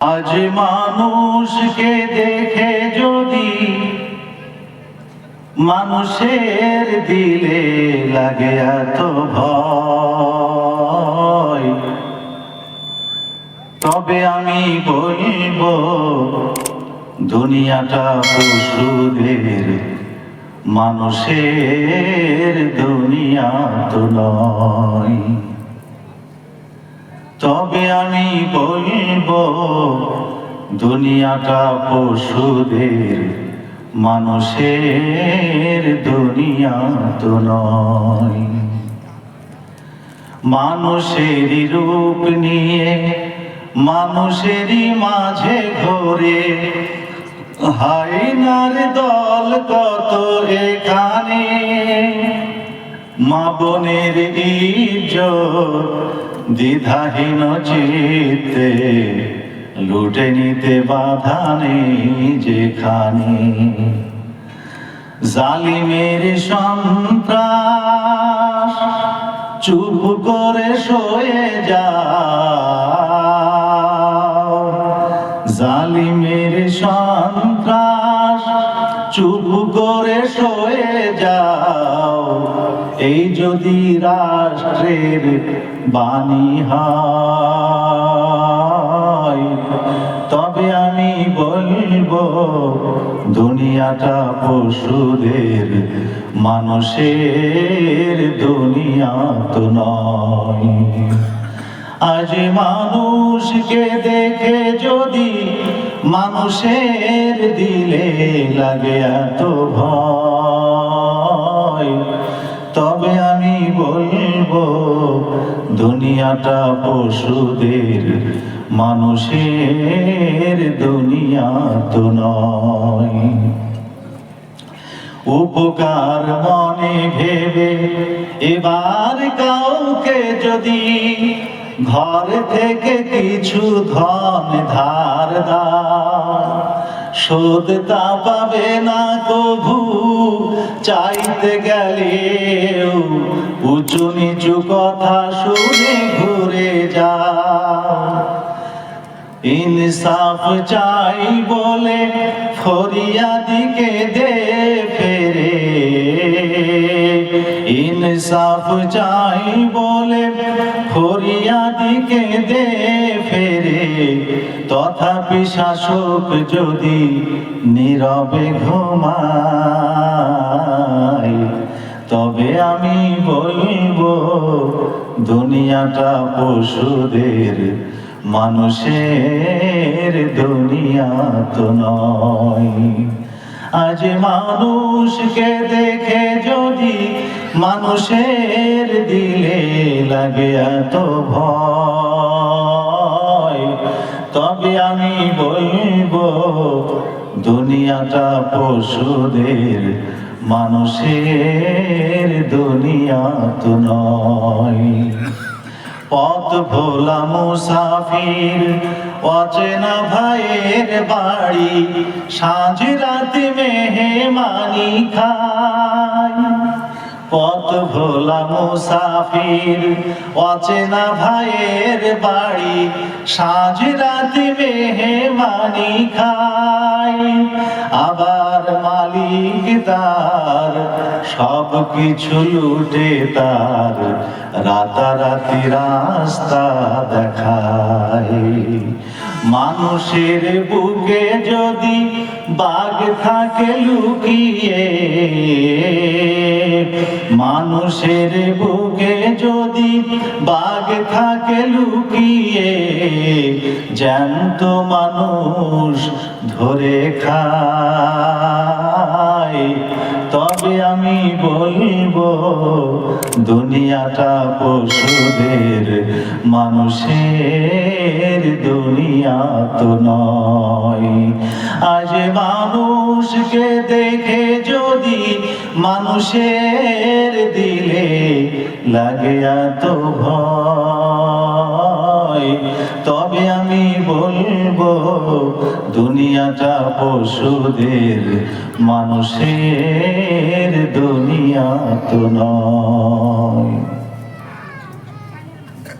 আজ মানুষকে দেখে যদি মানুষের দিলে লাগে এত ভয়। তবে আমি বলব, দুনিয়াটা পশুদের মানুষের দুনিয়া তো নয়। তবে আমি বলব, দুনিয়াটা পশুদের, মানুষের দুনিয়া তো নয়। মানুষেরই রূপ নিয়ে মানুষেরই মাঝে ঘোরে হাইনার দল কত এখানে? মা বোনের ইজ্জত দ্বিধাহীন চিত্তে লুটে নিতে বাধা নেই যেখানে। জালিমের সন্ত্রাস চুপ করে সয়ে যা জালিমের সন্ত্রাস চুপ করে সয়ে যাও। এই যদি রাষ্ট্রের বাণী হয়, তবে আমি বলব, দুনিয়াটা পশুদের, মানুষের দুনিয়া তো নয়। আজ মানুষকে দেখে যদি মানুষের দিলে লাগে এত ভয় দুনিয়াটা পশুদের, মানুষের দুনিয়া তো নয়। উপকার মনে ভেবে এবার কাউকে যদি ঘর থেকে কিছু ধন ধার দাও, শোধ তা পাবে না কভু চাইতে গেলেও উঁচু নিচু কথা শুনে ঘুরে যা ইনসাফ চাই বলে ফরিয়াদিকে দে ইনসাফ চাই বলে ফরিয়াদিকে দে ফেরে। তথাপি শাসক যদি নীরবে ঘুমায়, তবে আমি বলব, দুনিয়াটা পশুদের, মানুষের দুনিয়া তো নয়। আজ মানুষকে দেখে যদি মানুষের দিলে লাগে এত ভয়। তবে আমি বলব, দুনিয়াটা পশুদের, মানুষের দুনিয়া তো নয়। পথ ভোলা মুসাফির, অচেনা ভাইয়ের বাড়ি, সাঁঝ রাতে মেহমানি পথ ভোলা মুসাফির, অচেনা ভাইয়ের বাড়ি সাঁঝ রাতে মেহমানি খায় আবার মালিক তার সব কিছু লুটে তার রাতারাতি রাস্তা দেখায়। মানুষের বুকে যদি বাঘ থাকে লুকিয়ে মানুষের বুকে যদি বাঘ থাকে লুকিয়ে, জ্যান্ত মানুষ ধরে খায়। তবে আমি বলব, দুনিয়াটা পশুদের, মানুষের দুনিয়া তো নয়। আজ মানুষকে দেখে যদি মানুষের দিলে লাগে এত ভয়, তবে আমি বলব দুনিয়াটা পশুদের, মানুষের দুনিয়া তো নয়।